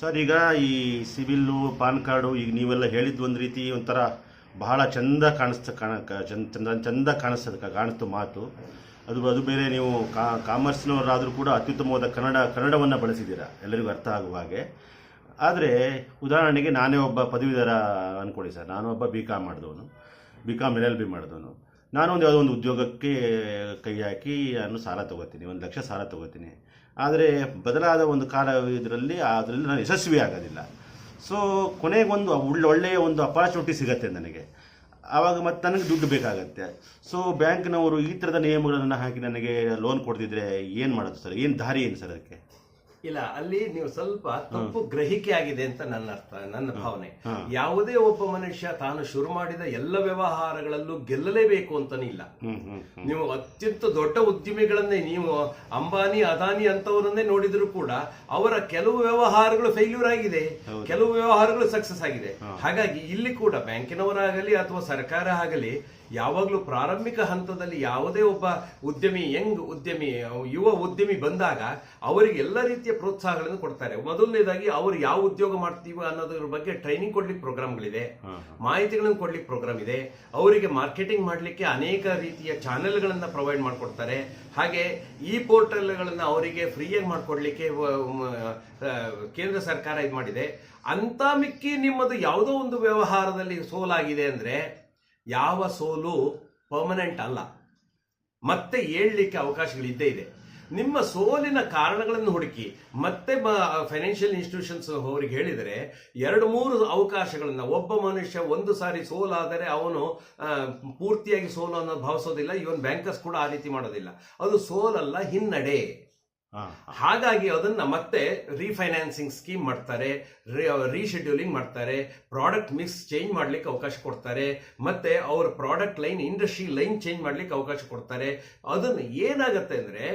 Sir, ಈಗ ಈ civil, PAN card, ಈಗ ನೀವೆಲ್ಲ ಹೇಳಿದ್ದು ಒಂದು ರೀತಿ ಒಂಥರ ಬಹಳ ಚಂದ ಕಾಣಿಸ್ತ, ಕಾಣ ಚಂದ ಚಂದ ಕಾಣಿಸ್ತದೆ ಕಾಣಿಸ್ತು ಮಾತು. ಅದು ಅದು ಬೇರೆ ನೀವು ಕಾ, ಕಾಮರ್ಸ್ನವರಾದರೂ ಕೂಡ ಅತ್ಯುತ್ತಮವಾದ ಕನ್ನಡ, ಕನ್ನಡವನ್ನು ಬಳಸಿದ್ದೀರಾ? ಎಲ್ಲರಿಗೂ ಅರ್ಥ ಆಗುವ ಹಾಗೆ. ಆದರೆ, ಉದಾಹರಣೆಗೆ ನಾನೇ ಒಬ್ಬ ಪದವೀಧರ ಅಂದ್ಕೊಳ್ಳಿ ಸರ್. ನಾನು ಒಬ್ಬ ಬಿ ಕಾಮ್ ಮಾಡಿದವನು B com L L B ಮಾಡಿದವನು. ನಾನು ಒಂದು ಯಾವುದೋ ಒಂದು ಉದ್ಯೋಗಕ್ಕೆ ಕೈ ಹಾಕಿ ನಾನು ಸಾಲ ತಗೋತೀನಿ, ಒಂದು ಲಕ್ಷ ಸಾಲ ತಗೋತೀನಿ. ಆದರೆ ಬದಲಾದ ಒಂದು ಕಾಲ ಇದರಲ್ಲಿ ಅದರಲ್ಲಿ ನಾನು ಯಶಸ್ವಿ ಆಗೋದಿಲ್ಲ. ಸೊ ಕೊನೆಗೊಂದು ಒಳ್ಳೆ ಒಳ್ಳೆಯ ಒಂದು ಅಪಾರ್ಚುನಿಟಿ ಸಿಗತ್ತೆ ನನಗೆ. ಆವಾಗ ಮತ್ತೆ ನನಗೆ ದುಡ್ಡು ಬೇಕಾಗತ್ತೆ. ಸೊ ಬ್ಯಾಂಕ್ನವರು ಈ ಥರದ ನಿಯಮಗಳನ್ನು ಹಾಕಿ ನನಗೆ ಲೋನ್ ಕೊಡ್ತಿದ್ರೆ ಏನು ಮಾಡೋದು ಸರ್? ಏನು ದಾರಿ ಏನು ಸರ್ ಅದಕ್ಕೆ? ಇಲ್ಲ ಅಲ್ಲಿ ನೀವು ಸ್ವಲ್ಪ ತಪ್ಪು ಗ್ರಹಿಕೆ ಆಗಿದೆ ಅಂತ ನನ್ನ ಅರ್ಥ ನನ್ನ ಭಾವನೆ. ಯಾವುದೇ ಒಬ್ಬ ಮನುಷ್ಯ ತಾನು ಶುರು ಮಾಡಿದ ಎಲ್ಲ ವ್ಯವಹಾರಗಳಲ್ಲೂ ಗೆಲ್ಲಲೇಬೇಕು ಅಂತಾನೆ ಇಲ್ಲ. ನೀವು ಅತ್ಯಂತ ದೊಡ್ಡ ಉದ್ಯಮಿಗಳನ್ನೇ ನೀವು ಅಂಬಾನಿ ಅದಾನಿ ಅಂತವರನ್ನೇ ನೋಡಿದ್ರು ಕೂಡ ಅವರ ಕೆಲವು ವ್ಯವಹಾರಗಳು ಫೇಲ್ಯೂರ್ ಆಗಿದೆ. ಕೆಲವು ವ್ಯವಹಾರಗಳು ಸಕ್ಸಸ್ ಆಗಿದೆ. ಹಾಗಾಗಿ ಇಲ್ಲಿ ಕೂಡ ಬ್ಯಾಂಕಿನವರಾಗಲಿ ಅಥವಾ ಸರ್ಕಾರ ಆಗಲಿ ಯಾವಾಗಲೂ ಪ್ರಾರಂಭಿಕ ಹಂತದಲ್ಲಿ ಯಾವುದೇ ಒಬ್ಬ ಉದ್ಯಮಿ ಯಂಗ್ ಉದ್ಯಮಿ ಯುವ ಉದ್ಯಮಿ ಬಂದಾಗ ಅವರಿಗೆ ಎಲ್ಲ ರೀತಿಯ ಪ್ರೋತ್ಸಾಹಗಳನ್ನು ಕೊಡ್ತಾರೆ. ಮೊದಲನೇದಾಗಿ ಅವರು ಯಾವ ಉದ್ಯೋಗ ಮಾಡ್ತೀವಿ ಅನ್ನೋದ್ರ ಬಗ್ಗೆ ಟ್ರೈನಿಂಗ್ ಕೊಡ್ಲಿಕ್ಕೆ ಪ್ರೋಗ್ರಾಮ್ಗಳಿದೆ ಮಾಹಿತಿಗಳನ್ನು ಕೊಡ್ಲಿಕ್ಕೆ ಪ್ರೋಗ್ರಾಮ್ ಇದೆ. ಅವರಿಗೆ ಮಾರ್ಕೆಟಿಂಗ್ ಮಾಡಲಿಕ್ಕೆ ಅನೇಕ ರೀತಿಯ ಚಾನೆಲ್ಗಳನ್ನು ಪ್ರೊವೈಡ್ ಮಾಡಿಕೊಡ್ತಾರೆ. ಹಾಗೆ ಈ ಪೋರ್ಟಲ್ಗಳನ್ನು ಅವರಿಗೆ ಫ್ರೀಯಾಗಿ ಮಾಡಿಕೊಡ್ಲಿಕ್ಕೆ ಕೇಂದ್ರ ಸರ್ಕಾರ ಇದು ಮಾಡಿದೆ ಅಂತ ಮಿಕ್ಕಿ ನಿಮ್ಮದು ಯಾವುದೋ ಒಂದು ವ್ಯವಹಾರದಲ್ಲಿ ಸೋಲಾಗಿದೆ ಅಂದ್ರೆ ಯಾವ ಸೋಲು ಪರ್ಮನೆಂಟ್ ಅಲ್ಲ. ಮತ್ತೆ ಹೇಳಲಿಕ್ಕೆ ಅವಕಾಶಗಳಿದ್ದೇ ಇದೆ. ನಿಮ್ಮ ಸೋಲಿನ ಕಾರಣಗಳನ್ನು ಹುಡುಕಿ, ಮತ್ತೆ ಫೈನಾನ್ಷಿಯಲ್ ಇನ್ಸ್ಟಿಟ್ಯೂಷನ್ಸ್ ಅವರಿಗೆ ಹೇಳಿದರೆ, ಎರಡು ಮೂರು ಅವಕಾಶಗಳನ್ನು, ಒಬ್ಬ ಮನುಷ್ಯ ಒಂದು ಸಾರಿ ಸೋಲಾದರೆ ಅವನು ಪೂರ್ತಿಯಾಗಿ ಸೋಲು ಅನ್ನೋದು ಭಾವಿಸೋದಿಲ್ಲ ಇವನ್ ಬ್ಯಾಂಕರ್ಸ್ ಕೂಡ ಆ ರೀತಿ ಮಾಡೋದಿಲ್ಲ. ಅದು ಸೋಲಲ್ಲ, ಹಿನ್ನಡೆ. ಹಾಗಾಗಿ ಅದನ್ನ ಮತ್ತೆ ರೀಫೈನಾನ್ಸಿಂಗ್ ಸ್ಕೀಮ್ ಮಾಡ್ತಾರೆ ರೀಶೆಡ್ಯೂಲಿಂಗ್ ಮಾಡ್ತಾರೆ ಪ್ರಾಡಕ್ಟ್ ಮಿಕ್ಸ್ ಚೇಂಜ್ ಮಾಡ್ಲಿಕ್ಕೆ ಅವಕಾಶ ಕೊಡ್ತಾರೆ, ಮತ್ತೆ ಅವ್ರ product line industry line change ಮಾಡ್ಲಿಕ್ಕೆ ಅವಕಾಶ ಕೊಡ್ತಾರೆ. ಅದನ್ನು ಏನಾಗತ್ತೆ ಅಂದ್ರೆ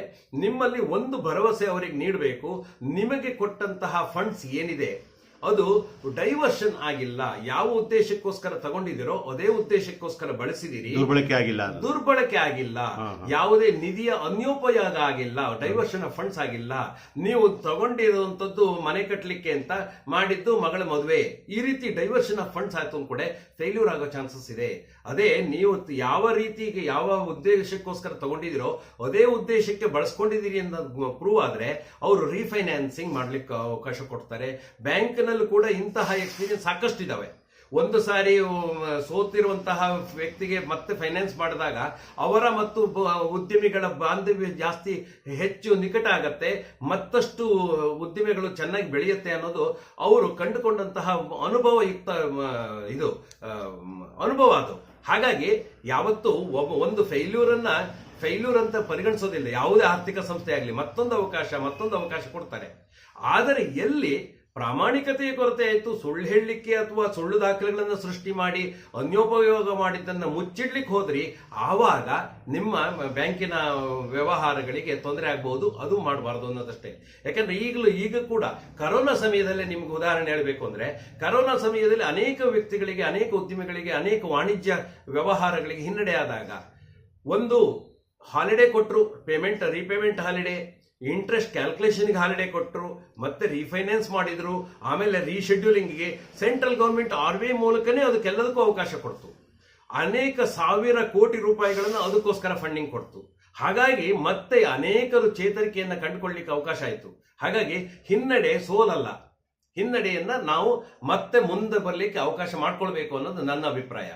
ನಿಮ್ಮಲ್ಲಿ ಒಂದು ಭರವಸೆ ಅವರಿಗೆ ನೀಡಬೇಕು, ನಿಮಗೆ ಕೊಟ್ಟಂತಹ ಫಂಡ್ಸ್ ಏನಿದೆ ಅದು ಡೈವರ್ಷನ್ ಆಗಿಲ್ಲ. ಯಾವ ಉದ್ದೇಶಕ್ಕೋಸ್ಕರ ತಗೊಂಡಿದ್ದೀರೋ ಅದೇ ಉದ್ದೇಶಕ್ಕೋಸ್ಕರ ಬಳಸಿದಿರಿ ದುರ್ಬಳಕೆ ಆಗಿಲ್ಲ ದುರ್ಬಳಕೆ ಆಗಿಲ್ಲ. ಯಾವುದೇ ನಿಧಿಯ ಅನ್ಯೋಪಯೋಗ ಆಗಿಲ್ಲ. ಡೈವರ್ಷನ್ ಆಫ್ ಫಂಡ್ಸ್ ಆಗಿಲ್ಲ. ನೀವು ತಗೊಂಡಿರುವಂತದ್ದು ಮನೆ ಕಟ್ಟಲಿಕ್ಕೆ ಅಂತ ಮಾಡಿದ್ದು ಮಗಳ ಮದುವೆ. ಈ ರೀತಿ ಡೈವರ್ಷನ್ ಆಫ್ ಫಂಡ್ಸ್ ಆಯ್ತು ಕೂಡ ಫೇಲ್ಯೂರ್ ಆಗೋ ಚಾನ್ಸಸ್ ಇದೆ. ಅದೇ ನೀವು ಯಾವ ರೀತಿಗೆ ಯಾವ ಉದ್ದೇಶಕ್ಕೋಸ್ಕರ ತಗೊಂಡಿದಿರೋ ಅದೇ ಉದ್ದೇಶಕ್ಕೆ ಬಳಸ್ಕೊಂಡಿದ್ದೀರಿ ಅಂತ ಪ್ರೂವ್ ಆದ್ರೆ ಅವರು ರೀಫೈನಾನ್ಸಿಂಗ್ ಮಾಡ್ಲಿಕ್ಕೆ ಅವಕಾಶ ಕೊಡ್ತಾರೆ. ಬ್ಯಾಂಕ್ನಲ್ಲೂ ಕೂಡ ಇಂತಹ ಎಕ್ಸ್ಪೀರಿಯನ್ಸ್ ಸಾಕಷ್ಟು ಇದ್ದಾವೆ ಒಂದು ಸಾರಿ ಸೋತಿರುವಂತಹ ವ್ಯಕ್ತಿಗೆ ಮತ್ತೆ ಫೈನಾನ್ಸ್ ಮಾಡಿದಾಗ ಅವರ ಮತ್ತು ಉದ್ಯಮಿಗಳ ಬಾಂಧವ್ಯ ಜಾಸ್ತಿ ಹೆಚ್ಚು ನಿಕಟ ಆಗತ್ತೆ, ಮತ್ತಷ್ಟು ಉದ್ಯಮಿಗಳು ಚೆನ್ನಾಗಿ ಬೆಳೆಯುತ್ತೆ ಅನ್ನೋದು ಅವರು ಕಂಡುಕೊಂಡಂತಹ ಅನುಭವಯುಕ್ತ ಇದು ಅನುಭವ ಅದು. ಹಾಗಾಗಿ ಯಾವತ್ತು ಒಬ್ಬ ಒಂದು ಫೈಲ್ಯೂರನ್ನ ಫೈಲ್ಯೂರ್ ಫೇಲ್ಯೂರ್ ಅಂತ ಪರಿಗಣಿಸೋದಿಲ್ಲ. ಯಾವುದೇ ಆರ್ಥಿಕ ಸಂಸ್ಥೆ ಆಗಲಿ, ಮತ್ತೊಂದು ಅವಕಾಶ ಮತ್ತೊಂದು ಅವಕಾಶ ಕೊಡ್ತಾರೆ. ಆದರೆ ಎಲ್ಲಿ ಪ್ರಾಮಾಣಿಕತೆಯ ಕೊರತೆ ಆಯಿತು ಸುಳ್ಳು ಹೇಳಲಿಕ್ಕೆ ಅಥವಾ ಸುಳ್ಳು ದಾಖಲೆಗಳನ್ನು ಸೃಷ್ಟಿ ಮಾಡಿ ಅನ್ಯೋಪಯೋಗ ಮಾಡಿದ್ದನ್ನು ಮುಚ್ಚಿಡ್ಲಿಕ್ಕೆ ಹೋದ್ರಿ, ಆವಾಗ ನಿಮ್ಮ ಬ್ಯಾಂಕಿನ ವ್ಯವಹಾರಗಳಿಗೆ ತೊಂದರೆ ಆಗಬಹುದು, ಅದು ಮಾಡಬಾರ್ದು ಅನ್ನೋದಷ್ಟೇ. ಯಾಕಂದ್ರೆ ಈಗಲೂ ಈಗ ಕೂಡ ಕರೋನಾ ಸಮಯದಲ್ಲಿ ನಿಮ್ಗೆ ಉದಾಹರಣೆ ಹೇಳಬೇಕು ಅಂದ್ರೆ, ಕರೋನಾ ಸಮಯದಲ್ಲಿ ಅನೇಕ ವ್ಯಕ್ತಿಗಳಿಗೆ, ಅನೇಕ ಉದ್ಯಮಿಗಳಿಗೆ, ಅನೇಕ ವಾಣಿಜ್ಯ ವ್ಯವಹಾರಗಳಿಗೆ ಹಿನ್ನಡೆ ಆದಾಗ ಒಂದು ಹಾಲಿಡೇ ಕೊಟ್ಟರು ಪೇಮೆಂಟ್ ರೀಪೇಮೆಂಟ್ ಹಾಲಿಡೇ ಇಂಟ್ರೆಸ್ಟ್ ಕ್ಯಾಲ್ಕುಲೇಷನ್ಗೆ ಹಾಲಿಡೇ ಕೊಟ್ಟರು, ಮತ್ತೆ ರೀಫೈನಾನ್ಸ್ ಮಾಡಿದ್ರು, ಆಮೇಲೆ ರೀಶೆಡ್ಯೂಲಿಂಗ್ಗೆ central government R B I ಮೂಲಕನೇ ಅದಕ್ಕೆಲ್ಲದಕ್ಕೂ ಅವಕಾಶ ಕೊಡ್ತು. ಅನೇಕ ಸಾವಿರ ಕೋಟಿ ರೂಪಾಯಿಗಳನ್ನು ಅದಕ್ಕೋಸ್ಕರ ಫಂಡಿಂಗ್ ಕೊಡ್ತು. ಹಾಗಾಗಿ ಮತ್ತೆ ಅನೇಕರು ಚೇತರಿಕೆಯನ್ನು ಕಂಡುಕೊಳ್ಳಿಕ್ಕೆ ಅವಕಾಶ ಆಯಿತು. ಹಾಗಾಗಿ ಹಿನ್ನಡೆ ಸೋಲಲ್ಲ. ಹಿನ್ನಡೆಯನ್ನು ನಾವು ಮತ್ತೆ ಮುಂದೆ ಬರಲಿಕ್ಕೆ ಅವಕಾಶ ಮಾಡಿಕೊಳ್ಬೇಕು ಅನ್ನೋದು ನನ್ನ ಅಭಿಪ್ರಾಯ.